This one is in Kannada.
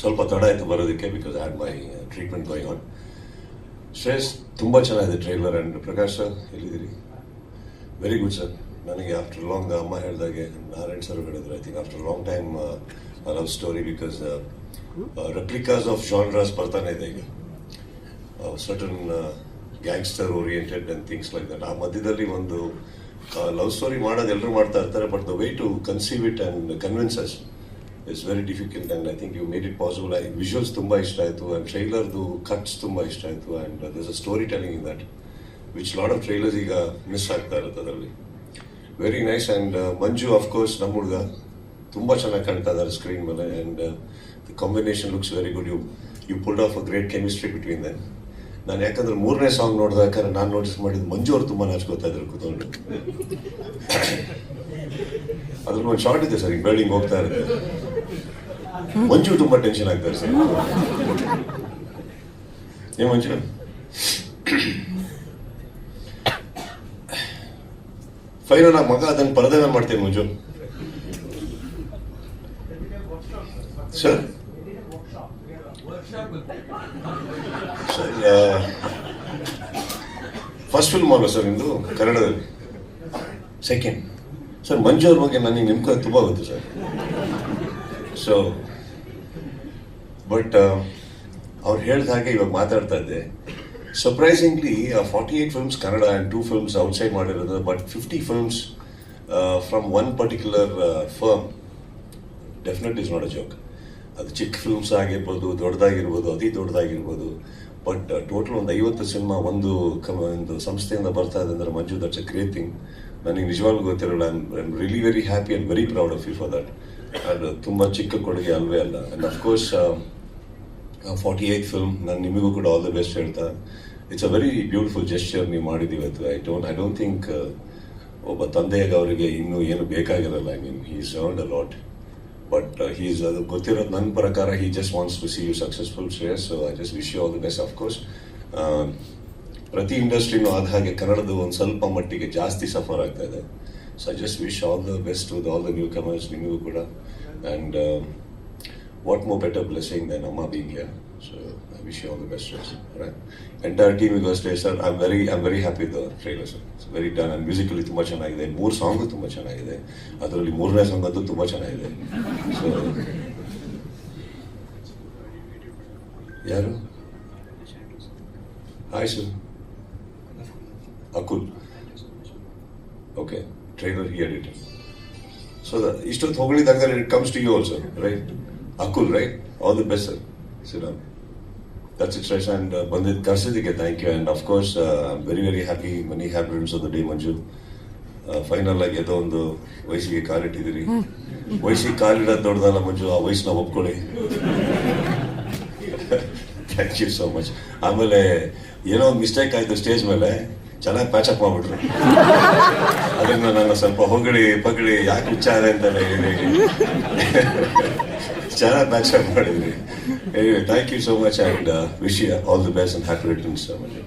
ಸ್ವಲ್ಪ ತಡ ಆಯಿತು ಬರೋದಕ್ಕೆ because and my treatment going on Shreyas ತುಂಬ ಚೆನ್ನಾಗಿದೆ ಟ್ರೈಲರ್ ಆ್ಯಂಡ್ ಪ್ರಕಾಶ್ ಸರ್ ಎಲ್ಲಿದ್ದೀರಿ? ವೆರಿ ಗುಡ್ ಸರ್ ನನಗೆ ಆಫ್ಟರ್ ಲಾಂಗ್ ಅಮ್ಮ ಹೇಳಿದಾಗೆ, ನಾರಾಯಣ್ ಸರ್ ಹೇಳಿದ್ರು I think after long time love story because replicas of genres ಬರ್ತಾನೆ ಇದೆ ಈಗ. Certain gangster oriented and things like that ಆ ಮಧ್ಯದಲ್ಲಿ ಒಂದು ಲವ್ ಸ್ಟೋರಿ ಮಾಡೋದು ಎಲ್ಲರೂ ಮಾಡ್ತಾ ಇರ್ತಾರೆ but the way to conceive it and convinces it's very difficult and I think you made it possible I visuals ತುಂಬ ಇಷ್ಟ ಆಯಿತು ಆ್ಯಂಡ್ ಟ್ರೈಲರ್ದು ಕಟ್ಸ್ ತುಂಬ ಇಷ್ಟ ಆಯಿತು and thus a story telling in that which load of trailers ಈಗ ಮಿಸ್ ಆಗ್ತಾ ಇರುತ್ತೆ ಅದರಲ್ಲಿ. Very nice and Manju of course ನಮ್ಮ ಹುಡುಗ, ತುಂಬ ಚೆನ್ನಾಗಿ ಕಾಣ್ತಾ ಇದ್ದಾರೆ ಸ್ಕ್ರೀನ್ ಮೇಲೆ and the combination looks very good you you pulled off a great chemistry between then ನಾನು ಯಾಕಂದ್ರೆ ಮೂರನೇ ಸಾಂಗ್ ನೋಡಿದಾಕಾರೆ ನಾನು ನೋಟಿಸ್ ಮಾಡಿದ್ದು ಮಂಜು ಅವ್ರು ತುಂಬ ನಾಚ್ಕೋತಾ ಇದ್ರು ಕೂತ್ಕೊಂಡು. ಅದ್ರಲ್ಲಿ ಒಂದು ಶಾರ್ಟ್ ಇದೆ ಸರ್ ಈಗ ಬಿಲ್ಡಿಂಗ್ ಹೋಗ್ತಾ ಇರುತ್ತೆ. ಮಂಜು ತುಂಬ ಟೆನ್ಷನ್ ಆಗ್ತಾರೆ ಸರ್. ಏ ಮಂಜು? ಫೈನಲ್ ಆ ಮಗ ಅದನ್ನು ಪರದೆ ಮಾಡ್ತೇನೆ ಮಂಜು. ಸರ್? ಫಸ್ಟ್ ಫಿಲ್ಮ್ ಅಲ್ವಾ ಸರ್ ನಿಮ್ಮದು ಕನ್ನಡದಲ್ಲಿ ಸೆಕೆಂಡ್ ಸರ್ ಮಂಜು ಅವ್ರ ಬಗ್ಗೆ ನನಗೆ ನಿಮ್ಗೆ ತುಂಬ ಗೊತ್ತು ಸರ್ ಸೊ ಬಟ್ ಅವ್ರು ಹೇಳಿದ ಹಾಗೆ ಇವಾಗ ಮಾತಾಡ್ತಾ ಇದ್ದೆ. Surprisingly forty eight films Kannada and two films outside ಮಾಡಿರೋದು but fifty films from one particular firm definite is not a joke ಅದು ಚಿಕ್ಕ ಫಿಲ್ಮ್ಸ್ ಆಗಿರ್ಬೋದು, ದೊಡ್ಡದಾಗಿರ್ಬೋದು, ಅತಿ ದೊಡ್ಡದಾಗಿರ್ಬೋದು. ಬಟ್ ಟೋಟಲ್ ಒಂದು ಐವತ್ತು ಸಿನಿಮಾ ಒಂದು ಒಂದು ಸಂಸ್ಥೆಯಿಂದ ಬರ್ತಾ ಇದೆ ಅಂದರೆ Manju that's a great thing ನನಗೆ ನಿಜವಾಗ್ಲೂ ಗೊತ್ತಿರಲ್ಲ I am really very happy and very proud of you for that ಅದು ತುಂಬ ಚಿಕ್ಕ ಕೊಡುಗೆ ಅಲ್ವೇ ಅಲ್ಲ. And of course forty eight film ನಾನು ನಿಮಗೂ ಕೂಡ ಆಲ್ ದ ಬೆಸ್ಟ್ ಹೇಳ್ತಾ. It's a very beautiful gesture ನೀವು ಮಾಡಿದ್ದೀವಿ ಇವತ್ತು I don't I don't think ಒಬ್ಬ ತಂದೆಯಾಗ ಅವರಿಗೆ ಇನ್ನೂ ಏನು ಬೇಕಾಗಿರಲ್ಲ. I mean he served a lot but he's ಅದು ಗೊತ್ತಿರೋದು ನನ್ನ ಪ್ರಕಾರ he just wants to see you successful Shreyas. So I just wish you all the best of course ಪ್ರತಿ ಇಂಡಸ್ಟ್ರಿನೂ ಆದ ಹಾಗೆ ಕನ್ನಡದ ಒಂದು ಸ್ವಲ್ಪ ಮಟ್ಟಿಗೆ ಜಾಸ್ತಿ ಸಫರ್ ಆಗ್ತಾ ಇದೆ. So I just wish all the best with all the new comers ನಿಮಗೂ ಕೂಡ. And what more better blessing than ಅಮ್ಮ being here so I wish you all the best right entire ಟೀಮಿಗೂ ಅಷ್ಟೇ sir I am very I am very happy the trailer sir very done and musically ತುಂಬ ಚೆನ್ನಾಗಿದೆ ಮೂರು ಸಾಂಗು ತುಂಬ ಚೆನ್ನಾಗಿದೆ ಅದರಲ್ಲಿ ಮೂರನೇ ಸಾಂಗ್ ಅಂತೂ ತುಂಬ ಚೆನ್ನಾಗಿದೆ ಸೊ ಯಾರು hi sir Akul okay trailer here it so ಇಷ್ಟೊತ್ತು ಹೊಗಳಿದಾಗ it comes to you also right Akul right all the best sir ಸಿರಾಮ್ that's it rise and ಬಂದಿದ್ದು ಕರ್ಸಿದ್ದಕ್ಕೆ thank you and of course very very happy money happy of the day Manju final ಆಗಿ ಯಾವುದೋ ಒಂದು ವಯಸ್ಸಿಗೆ ಕಾಲಿಟ್ಟಿದ್ದೀರಿ ವಯಸ್ಸಿಗೆ ಕಾಲಿಡೋದು ದೊಡ್ಡದಲ್ಲ ಮಂಜು ಆ ವಯಸ್ಸನ್ನ ಒಪ್ಕೊಳ್ಳಿ. ಥ್ಯಾಂಕ್ ಯು ಸೋ ಮಚ್ ಆಮೇಲೆ ಏನೋ ಒಂದು ಮಿಸ್ಟೇಕ್ ಆಯಿತು ಸ್ಟೇಜ್ ಮೇಲೆ ಚೆನ್ನಾಗಿ ಪ್ಯಾಚಪ್ ಮಾಡ್ಬಿಟ್ರು. ಅದನ್ನ ನಾನು ಸ್ವಲ್ಪ ಹೊಗಳಿ ಪಗಳಿ ಯಾಕೆ ವಿಚಾರ ಅಂತ ಹೇಳಿ. ಚೆನ್ನಾಗಿ ಪ್ಯಾಚಪ್ ಮಾಡಿದ್ರಿ thank you so much and wish you all the best and happy returns Manju